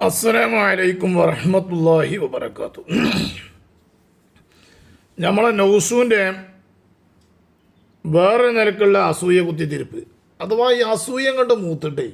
അസ്സലാമു അലൈക്കും വറഹ്മത്തുള്ളാഹി വബറകാത്തു നമ്മളെ നൗസൂന്റെ വേറെ നിലക്കുള്ള അസൂയ കുത്തിത്തിരിപ്പ്. അഥവാ ഈ അസൂയം കണ്ട് മൂത്തിട്ടേ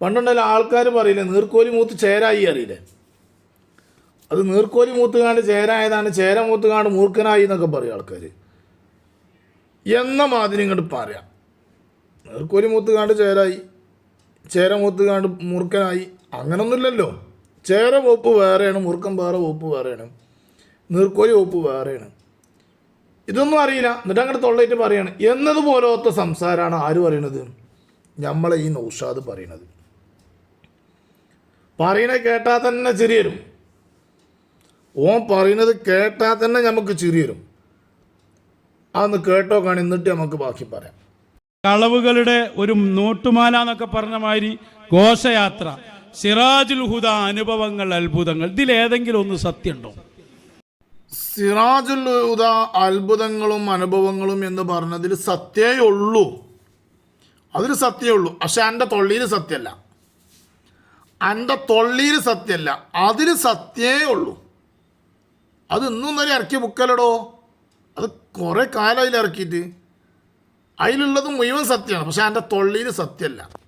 പണ്ടുണ്ടല്ലോ ആൾക്കാർ പറയില്ലേ നീർക്കോലി മൂത്ത് ചേരായി അറിയില്ലേ? അത് നീർക്കോലി മൂത്ത് കാണ്ട് ചേരായതാണ് ചേര മൂത്ത് കാണ്ട് മൂർഖനായി എന്നൊക്കെ പറയും ആൾക്കാർ എന്ന മാതിരി ഇങ്ങോട്ട് പറയാം. നീർക്കോലി മൂത്ത് കാണ്ട് ചേരായി ചേര മൂത്ത് കാണ്ട് മൂർഖനായി. അങ്ങനൊന്നുമില്ലല്ലോ. ചേര വകുപ്പ് വേറെയാണ് മുറുക്കം പാറ വകുപ്പ് വേറെയാണ് നീർക്കോലി വകുപ്പ് വേറെയാണ്. ഇതൊന്നും അറിയില്ല. എന്നിട്ട് അങ്ങനെ തൊള്ളയിട്ട് പറയാണ്. എന്നതുപോലത്തെ സംസാരമാണ് ആര് പറയണത്? നമ്മളെ ഈ നൗഷാദ് പറയണത്. പറയണത് കേട്ടാൽ തന്നെ ചിരി വരും. ഓൻ പറയുന്നത് കേട്ടാൽ തന്നെ നമുക്ക് ചിരി വരും. അതൊന്ന് കേട്ടോ കാണി എന്നിട്ട് നമുക്ക് ബാക്കി പറയാം. കളവുകളുടെ ഒരു നോട്ടുമാല എന്നൊക്കെ പറഞ്ഞ മാതിരി ഘോഷയാത്ര. സിറാജുൽ ഹുദ അനുഭവങ്ങൾ അത്ഭുതങ്ങൾ. ഇതിലേതെങ്കിലും ഒന്ന് സത്യമുണ്ടോ? സിറാജുൽ ഹുദ അത്ഭുതങ്ങളും അനുഭവങ്ങളും എന്ന് പറഞ്ഞതിൽ സത്യേ ഉള്ളൂ. അതിൽ സത്യമേ ഉള്ളൂ. പക്ഷെ എന്റെ തൊള്ളിയിൽ സത്യമല്ല. എന്റെ തൊള്ളിയിൽ സത്യമല്ല. അതിൽ സത്യേ ഉള്ളൂ. അത് ഇന്നും വരെ ഇറക്കിയ ബുക്കല്ലടോ അത് കുറേ കാലം അതിൽ ഇറക്കിയിട്ട്. അതിലുള്ളത് മുഴുവൻ സത്യമാണ്. പക്ഷെ എന്റെ തൊള്ളിയിൽ സത്യമല്ല.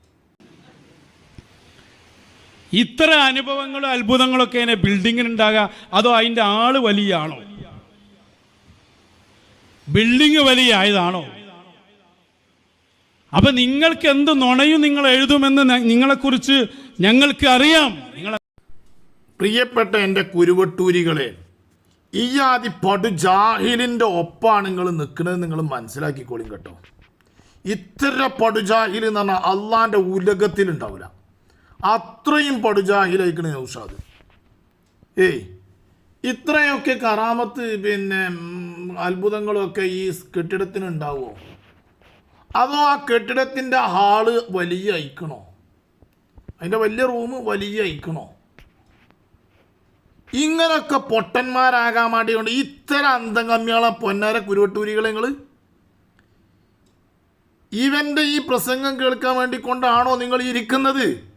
ഇത്ര അനുഭവങ്ങളും അത്ഭുതങ്ങളൊക്കെ അതിനെ ബിൽഡിങ്ങിന് ഉണ്ടാകുക അതോ അതിന്റെ ആൾ വലിയ ആണോ ബിൽഡിങ് വലിയ ആയതാണോ അപ്പൊ നിങ്ങൾക്ക് എന്ത് നുണയും നിങ്ങൾ എഴുതുമെന്ന് നിങ്ങളെ നിങ്ങളെക്കുറിച്ച് ഞങ്ങൾക്ക് അറിയാം. നിങ്ങളെ പ്രിയപ്പെട്ട എന്റെ കുരുവട്ടൂരികളെ ഈ ആദി പടു ഒപ്പാണ് നിങ്ങൾ നിൽക്കുന്നത് നിങ്ങൾ മനസ്സിലാക്കിക്കോളും കേട്ടോ. ഇത്ര പടുജാഹിൽ എന്ന് പറഞ്ഞാൽ അള്ളാന്റെ ഉലകത്തിലുണ്ടാവില്ല. അത്രയും പടുജാഹിലായിക്കണ നൗഷാദ്. ഏയ് ഇത്രയൊക്കെ കറാമത്ത് പിന്നെ അത്ഭുതങ്ങളൊക്കെ ഈ കെട്ടിടത്തിന് ഉണ്ടാവോ അതോ ആ കെട്ടിടത്തിന്റെ ഹാൾ വലിയ അയക്കണോ അതിന്റെ വലിയ റൂം വലിയ അയക്കണോ ഇങ്ങനൊക്കെ പൊട്ടന്മാരാകാൻ വേണ്ടിയുണ്ട്. ഇത്തരം അന്തംഗമ്യാളെ പൊന്നാര കുരുവട്ടൂരികളെ നിങ്ങൾ ഇവന്റെ ഈ പ്രസംഗം കേൾക്കാൻ വേണ്ടി കൊണ്ടാണോ നിങ്ങൾ ഇരിക്കുന്നത്?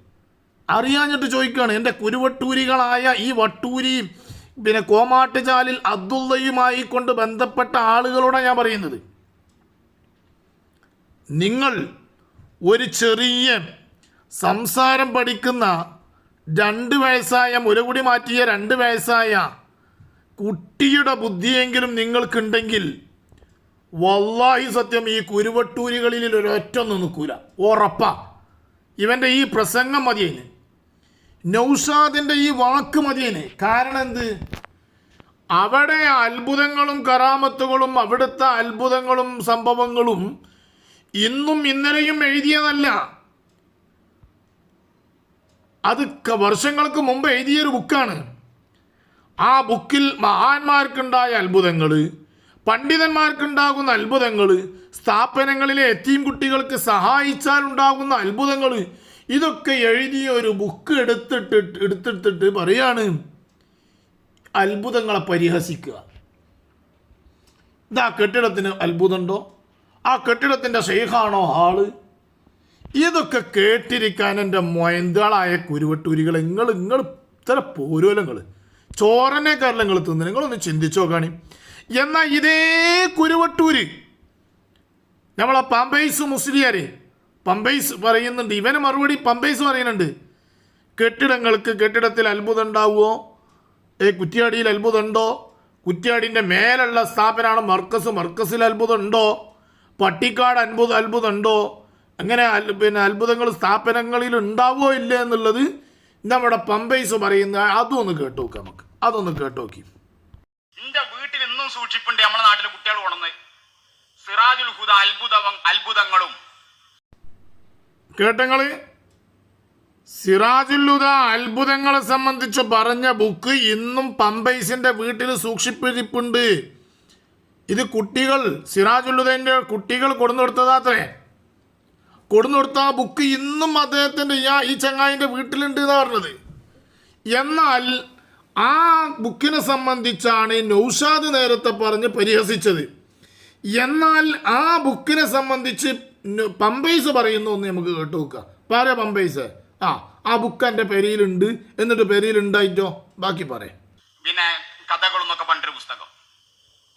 അറിയാഞ്ഞിട്ട് ചോദിക്കുകയാണ് എന്റെ കുരുവട്ടൂരികളായ ഈ വട്ടൂരിയും പിന്നെ കോമാട്ടുചാലിൽ അബ്ദുള്ളയുമായി കൊണ്ട് ബന്ധപ്പെട്ട ആളുകളോടാണ് ഞാൻ പറയുന്നത്. നിങ്ങൾ ഒരു ചെറിയ സംസാരം പഠിക്കുന്ന രണ്ട് വയസ്സായ മുലകുടി മാറ്റിയ രണ്ട് വയസ്സായ കുട്ടിയുടെ ബുദ്ധിയെങ്കിലും നിങ്ങൾക്കുണ്ടെങ്കിൽ വല്ലാഹി സത്യം ഈ കുരുവട്ടൂരികളിൽ ഒരൊറ്റ നിൽക്കൂല. ഉറപ്പാ. ഇവന്റെ ഈ പ്രസംഗം മതിയതിന് നൗഷാദിന്റെ ഈ വാക്ക് മതിയനെ. കാരണം എന്ത്? അവിടെ അത്ഭുതങ്ങളും കറാമത്തുകളും അവിടുത്തെ അത്ഭുതങ്ങളും സംഭവങ്ങളും ഇന്നും ഇന്നലെയും എഴുതിയതല്ല. അത് വർഷങ്ങൾക്ക് മുമ്പ് എഴുതിയൊരു ബുക്കാണ്. ആ ബുക്കിൽ മഹാന്മാർക്കുണ്ടായ അത്ഭുതങ്ങൾ പണ്ഡിതന്മാർക്കുണ്ടാകുന്ന അത്ഭുതങ്ങൾ സ്ഥാപനങ്ങളിലെ എത്തീം കുട്ടികൾക്ക് സഹായിച്ചാൽ ഉണ്ടാകുന്ന അത്ഭുതങ്ങൾ ഇതൊക്കെ എഴുതിയ ഒരു ബുക്ക് എടുത്തിട്ട് എടുത്തെടുത്തിട്ട് പറയാണ് അത്ഭുതങ്ങളെ പരിഹസിക്കുക. ഇതാ കെട്ടിടത്തിന് അത്ഭുതമുണ്ടോ? ആ കെട്ടിടത്തിന്റെ ഷെയ്ഖാണോ ഹാൾ? ഇതൊക്കെ കേട്ടിരിക്കാൻ എന്റെ മൊയന്താളായ കുരുവട്ടൂരികൾ നിങ്ങൾ നിങ്ങൾ ഇത്ര പോരോലങ്ങൾ ചോറനെ കാരണം നിങ്ങൾ തിന്ന്. നിങ്ങളൊന്ന് ചിന്തിച്ചോ കാണി എന്നാൽ ഇതേ കുരുവട്ടൂര് നമ്മളെ പാമ്പൈസ് മുസ്ലിയാര് പമ്പൈസ് പറയുന്നുണ്ട്. ഇവന് മറുപടി പമ്പൈസ് പറയുന്നുണ്ട്. കെട്ടിടങ്ങൾക്ക് കെട്ടിടത്തിൽ അത്ഭുതം ഉണ്ടാവുമോ ഏ കുറ്റ്യാടിയിൽ അത്ഭുതം ഉണ്ടോ കുറ്റ്യാടിന്റെ മേലുള്ള സ്ഥാപനമാണ് മർക്കസ്. മർക്കസിൽ അത്ഭുതം ഉണ്ടോ പട്ടിക്കാട് അത്ഭുത അത്ഭുതം ഉണ്ടോ അങ്ങനെ പിന്നെ അത്ഭുതങ്ങൾ സ്ഥാപനങ്ങളിൽ ഉണ്ടാവുമോ ഇല്ല എന്നുള്ളത് നമ്മുടെ പമ്പൈസ് പറയുന്ന അതും ഒന്ന് കേട്ടു നോക്കാം നമുക്ക്. അതൊന്ന് കേട്ടു നോക്കി. എന്റെ വീട്ടിൽ ഇന്നും സൂക്ഷിപ്പുണ്ട്. നമ്മുടെ നാട്ടിലെ കുട്ടികൾ കൊണ്ടുവന്ന്. സിറാജുൽ ഹുദ അത്ഭുതവും അത്ഭുതങ്ങളും. കേട്ടങ്ങൾ? സിറാജുല്ലുദ അത്ഭുതങ്ങളെ സംബന്ധിച്ച് പറഞ്ഞ ബുക്ക് ഇന്നും പമ്പൈസിന്റെ വീട്ടിൽ സൂക്ഷിപ്പിരിപ്പുണ്ട്. ഇത് കുട്ടികൾ സിറാജുല്ലുദൈന്റെ കുട്ടികൾ കൊടുന്നു കൊടുത്തതാത്രേ കൊടുന്നു കൊടുത്ത ആ ബുക്ക് ഇന്നും അദ്ദേഹത്തിന്റെ ഈ ഈ ചങ്ങായിന്റെ വീട്ടിലുണ്ട് എന്നാണ് പറഞ്ഞത്. എന്നാൽ ആ ബുക്കിനെ സംബന്ധിച്ചാണ് നൗഷാദ് നേരത്തെ പറഞ്ഞ് പരിഹസിച്ചത്. എന്നാൽ ആ ബുക്കിനെ സംബന്ധിച്ച് ന- പറയുന്ന ഒന്ന് നമുക്ക് കേട്ടു നോക്കാം. പാര പമ്പേഴ്സ് ആ ആ ബുക്ക് എന്റെ പെരിയിലുണ്ട്. എന്നിട്ട് പെരിയിലുണ്ടായിട്ടോ? ബാക്കി പറയാം. പിന്നെ കഥകൾ പണ്ടൊരു പുസ്തകം.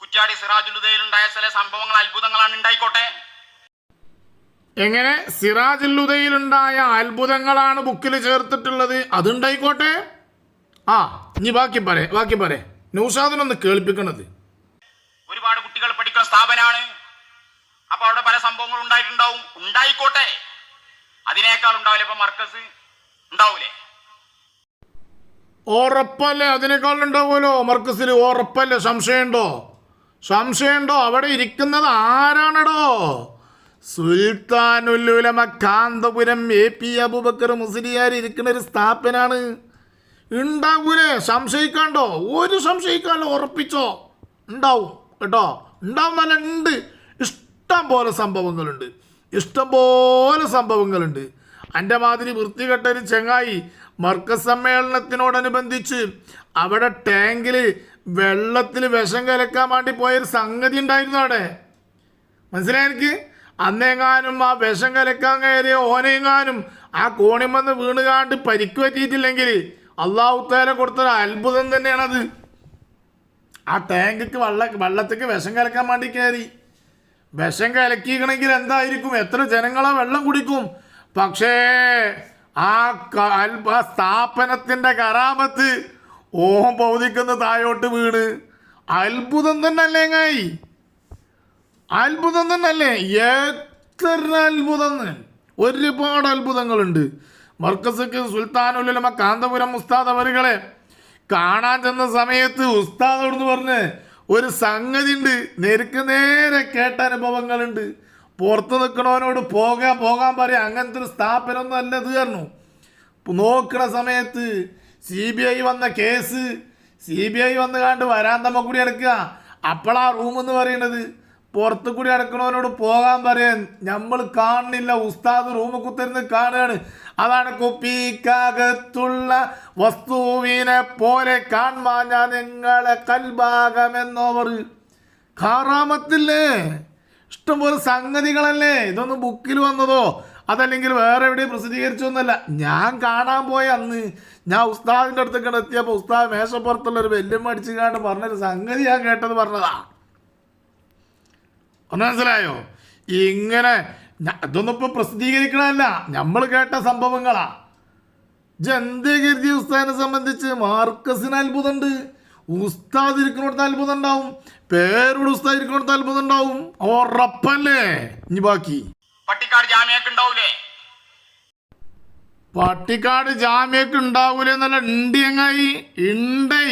കുറ്റാടി സിറാജുലുദയിലുണ്ടായ ചില സംഭവങ്ങൾ അത്ഭുതങ്ങളാണ് ഉണ്ടായിക്കോട്ടെ? എങ്ങനെ? സിറാജുല്ലുദയിലുണ്ടായ അത്ഭുതങ്ങളാണ് ബുക്കിൽ ചേർത്തിട്ടുള്ളത്. അതുണ്ടായിക്കോട്ടെ? ആ ഇനി ബാക്കി പറയാം ബാക്കി പറയാം. നൗഷാദിനൊന്ന് കേൾപ്പിക്കണത്. ഒരുപാട് കുട്ടികൾ പഠിക്കുന്ന സ്ഥാപനമാണ് അപ്പൊ അവിടെ പല സംഭവങ്ങൾ ഉണ്ടായിട്ടുണ്ടാവും. ഉണ്ടായിക്കോട്ടെ. അതിനേക്കാൾ ഉണ്ടാവില്ല ഇപ്പൊ മർക്കസ്? ഉണ്ടാവൂലേ? ഉറപ്പല്ലേ? അതിനേക്കാൾ ഉണ്ടാവുമല്ലോ. മർക്കസിൽ ഉറപ്പല്ലേ? സംശയമുണ്ടോ? സംശയമുണ്ടോ? അവിടെ ഇരിക്കുന്നത് ആരാണടോ? സുൽത്താനുല്ലുലമ കാന്തപുരം എ പി അബുബക്കർ മുസ്ലിയാർ ഇരിക്കുന്ന ഒരു സ്ഥാപനാണ്. ഉണ്ടാവൂലേ? സംശയിക്കാണ്ടോ? ഒരു സംശയിക്കാണ്ടോ ഉറപ്പിച്ചോ? ഉണ്ടാവും. കേട്ടോ? ഉണ്ടാവും നല്ല ഉണ്ട്. ഇഷ്ടം പോലെ സംഭവങ്ങളുണ്ട്. ഇഷ്ടം പോലെ സംഭവങ്ങളുണ്ട്. എന്റെ മാതിരി വൃത്തികെട്ടൊരു ചെങ്ങായി മർക്കസ് സമ്മേളനത്തിനോടനുബന്ധിച്ച് അവിടെ ടാങ്കിൽ വെള്ളത്തിൽ വിഷം കലക്കാൻ വേണ്ടി പോയൊരു സംഗതി ഉണ്ടായിരുന്നു അവിടെ. മനസ്സിലായി എനിക്ക്? അന്നെങ്ങാനും ആ വിഷം കലക്കാൻ കയറിയ ഓനെങ്ങാനും ആ കോണിമന്ന് വീണുകാണ്ട് പരിക്ക് പറ്റിയിട്ടില്ലെങ്കിൽ അള്ളാഹുത്താല കൊടുത്തൊരു അത്ഭുതം തന്നെയാണത്. ആ ടാങ്കിക്ക് വെള്ള വെള്ളത്തേക്ക് വിഷം കലക്കാൻ വേണ്ടി കയറി. വിഷം കലക്കിക്കണമെങ്കിൽ എന്തായിരിക്കും? എത്ര ജനങ്ങളാ വെള്ളം കുടിക്കും? പക്ഷേ ആ ആ സ്ഥാപനത്തിന്റെ കറാമത്ത് ഓഹം പൗതിക്കുന്ന താഴോട്ട് വീണ്. അത്ഭുതം തന്നെ അല്ലേ ngaയി അത്ഭുതം തന്നെയല്ലേ എത്ര അത്ഭുതം? ഒരുപാട് അത്ഭുതങ്ങളുണ്ട്. മർക്കസക്ക് സുൽത്താനുലമ കാന്തപുരം ഉസ്താദ് അവരുകളെ കാണാൻ ചെന്ന സമയത്ത് ഉസ്താദ് അവിടുന്ന് പറഞ്ഞ് ഒരു സംഗതി ഉണ്ട് നേർക്ക് നേരെ കേട്ട അനുഭവങ്ങളുണ്ട്. പുറത്ത് നിൽക്കണവനോട് പോകാൻ പോകാൻ പറയാം. അങ്ങനത്തെ ഒരു സ്ഥാപനമൊന്നും അല്ല ഇത് പറഞ്ഞു. നോക്കണ സമയത്ത് സി ബി ഐ വന്ന കേസ് സി ബി ഐ വന്ന് കണ്ട് വരാൻ തമ്മ കൂടി എടുക്കുക. അപ്പോഴാ റൂമെന്ന് പറയുന്നത് പുറത്ത് കൂടി അടക്കണവനോട് പോകാൻ പറയാൻ നമ്മൾ കാണുന്നില്ല. ഉസ്താദ് റൂമ് കുത്തിരുന്ന് കാണുകയാണ് അതാണ് കുപ്പിക്കകത്തുള്ള വസ്തുവിനെ പോലെ കാണാൻ ഞാൻ നിങ്ങളെ കൽഭാഗമെന്നോവർ. കാറാമത്തില്ലേ? ഇഷ്ടംപോലെ സംഗതികളല്ലേ? ഇതൊന്ന് ബുക്കിൽ വന്നതോ? അതല്ലെങ്കിൽ വേറെ എവിടെയും പ്രസിദ്ധീകരിച്ചൊന്നുമല്ല ഞാൻ കാണാൻ പോയ അന്ന്. ഞാൻ ഉസ്താദിന്റെ അടുത്ത് എത്തിയപ്പോൾ ഉസ്താദ് മേശപ്പുറത്തുള്ള ഒരു വെല്ലും കാണ്ട് പറഞ്ഞൊരു സംഗതി ഞാൻ കേട്ടത് പറഞ്ഞതാ. ഒന്ന് മനസ്സിലായോ? ഇങ്ങനെ ഇതൊന്നും ഇപ്പൊ പ്രസിദ്ധീകരിക്കണമല്ല നമ്മൾ കേട്ട സംഭവങ്ങളാ. ജന്തേ കരുതി ഉസ്താദിനെ സംബന്ധിച്ച് മാർക്കസിന് അത്ഭുതമുണ്ട്. ഉസ്താദ് ഇരിക്കുന്നിടത്ത് അത്ഭുതം ഉണ്ടാവും പേരോട് ഉസ്താദ് ഇരിക്കുന്നിടത്ത് അത്ഭുതം ഉണ്ടാവും ഉറപ്പല്ലേ? ഇനി ബാക്കി. പട്ടിക്കാട് ജാമ്യൊക്കെ ഉണ്ടാവൂലേ? പട്ടിക്കാട് ജാമ്യക്ക് ഉണ്ടാവൂലേ എന്നല്ല ഉണ്ട് എങ്ങായി? ഉണ്ടേ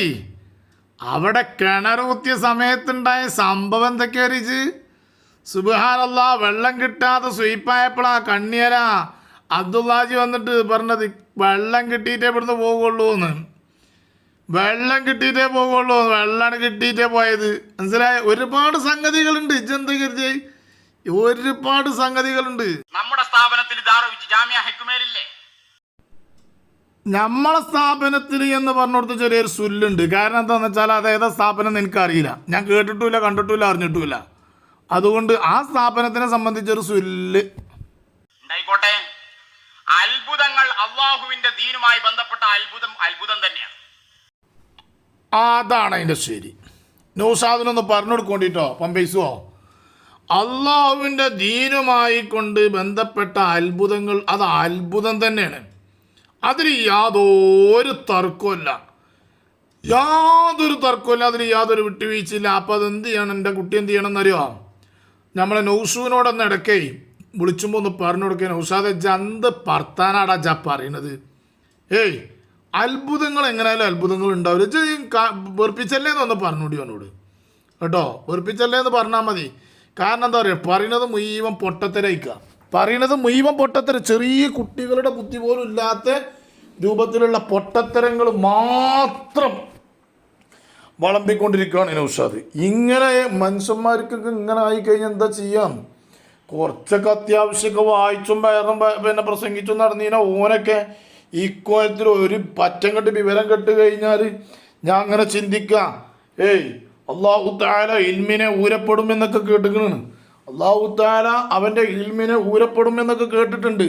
അവിടെ കിണർ കുത്തിയ സമയത്തുണ്ടായ സംഭവം എന്തൊക്കെയാ അറിയിച്ച് സുബാനല്ല വെള്ളം കിട്ടാതെ സ്വീപ്പായപ്പോഴാ കണ്ണിയല അബ്ദുള്ളാജി വന്നിട്ട് പറഞ്ഞത് വെള്ളം കിട്ടിയിട്ടേ ഇവിടുന്ന് പോകുള്ളൂ എന്ന് വെള്ളം കിട്ടിയിട്ടേ പോകുള്ളൂ വെള്ളം കിട്ടിയിട്ടേ പോയത്. മനസ്സിലായ? ഒരുപാട് സംഗതികളുണ്ട്. ഇജന്ത കരുതി? ഒരുപാട് സംഗതികളുണ്ട്. നമ്മുടെ സ്ഥാപനത്തിൽ ദാറു ജാമ്യ ഹെക്കുമേലില്ലേ? നമ്മളെ സ്ഥാപനത്തിൽ എന്ന് പറഞ്ഞുകൊടുത്ത ചെറിയൊരു സുല്ലുണ്ട്. കാരണം എന്താണെന്ന് വെച്ചാൽ അത് ഏതാ സ്ഥാപനം എനിക്കറിയില്ല. ഞാൻ കേട്ടിട്ടില്ല കണ്ടിട്ടില്ല അറിഞ്ഞിട്ടുമില്ല. അതുകൊണ്ട് ആ സ്ഥാപനത്തിനെ സംബന്ധിച്ചൊരു സുല്ല്. ഉണ്ടായിക്കോട്ടെ. അത്ഭുതങ്ങൾ അള്ളാഹുവിന്റെ ദീനുമായി ബന്ധപ്പെട്ട അത്ഭുതം അത്ഭുതം തന്നെയാണ്. അതാണ് അതിന്റെ ശരി. നൗഷാദിനൊന്ന് പറഞ്ഞു കൊടുക്കേണ്ടിട്ടോ പമ്പൈസുവോ? അള്ളാഹുവിന്റെ ദീനുമായി കൊണ്ട് ബന്ധപ്പെട്ട അത്ഭുതങ്ങൾ അത് അത്ഭുതം തന്നെയാണ്. അതിൽ യാതൊരു തർക്കമില്ല യാതൊരു തർക്കമില്ല അതിൽ യാതൊരു വിട്ടുവീഴ്ചയില്ല. അപ്പം അത് എന്ത് ചെയ്യണം? എന്റെ കുട്ടി എന്ത് ചെയ്യണം എന്നറിയോ? നമ്മളെ നൗഷുവിനോടൊന്ന് ഇടയ്ക്കേ വിളിച്ചുമ്പോൾ ഒന്ന് പറഞ്ഞു കൊടുക്കുക നൗസാദ് ജന്ത് പർത്താനാടാ ജ പറയണത്. ഏയ് അത്ഭുതങ്ങൾ എങ്ങനെയായാലും അത്ഭുതങ്ങൾ ഉണ്ടാവില്ല. വെറുപ്പിച്ചല്ലേ എന്നൊന്ന് പറഞ്ഞുകൂടി അവനോട്. കേട്ടോ വെറുപ്പിച്ചല്ലേ എന്ന് പറഞ്ഞാൽ മതി. കാരണം എന്താ പറയുക പറയണത് മുഴുവൻ പൊട്ടത്തരയിക്കുക പറയണത് മുഴുവൻ പൊട്ടത്തര ചെറിയ കുട്ടികളുടെ ബുദ്ധി പോലും ഇല്ലാത്ത രൂപത്തിലുള്ള പൊട്ടത്തരങ്ങൾ മാത്രം വളമ്പിക്കൊണ്ടിരിക്കുകയാണ് നൗഷാദ് ഇങ്ങനെ മനുഷ്യന്മാർക്കൊക്കെ ഇങ്ങനെ ആയിക്കഴിഞ്ഞാൽ എന്താ ചെയ്യാം? കുറച്ചൊക്കെ അത്യാവശ്യമൊക്കെ വായിച്ചും വേറെ പിന്നെ പ്രസംഗിച്ചും നടന്നീന ഓനൊക്കെ ഇക്കോലത്തിൽ ഒരു പറ്റം കെട്ട് വിവരം കെട്ട് കഴിഞ്ഞാൽ ഞാൻ അങ്ങനെ ചിന്തിക്കാം. ഏയ് അള്ളാഹു താല ഇൽമിനെ ഊരപ്പെടും എന്നൊക്കെ കേട്ടിക്കണ് അള്ളാഹു താല അവന്റെ ഇൽമിനെ ഊരപ്പെടും എന്നൊക്കെ കേട്ടിട്ടുണ്ട്.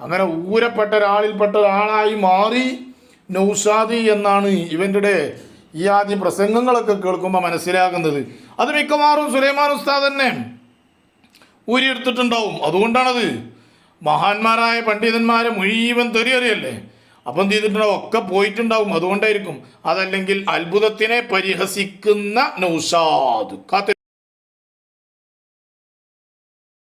അങ്ങനെ ഊരപ്പെട്ട ഒരാളിൽപ്പെട്ട ഒരാളായി മാറി നൗസാദി എന്നാണ് ഇവന്റെ ഈ ആദ്യ പ്രസംഗങ്ങളൊക്കെ കേൾക്കുമ്പോൾ മനസ്സിലാകുന്നത് അത് മിക്കവാറും സുലൈമാൻ ഉസ്താദ് തന്നെ ഊരിയെടുത്തിട്ടുണ്ടാവും. അതുകൊണ്ടാണത് മഹാന്മാരായ പണ്ഡിതന്മാരെ മുഴുവൻ തെറിയറിയല്ലേ? അപ്പം എന്ത് ചെയ്തിട്ടുണ്ടാവും ഒക്കെ പോയിട്ടുണ്ടാവും. അതുകൊണ്ടായിരിക്കും അതല്ലെങ്കിൽ അത്ഭുതത്തിനെ പരിഹസിക്കുന്ന നൗഷാദ്. കാത്തി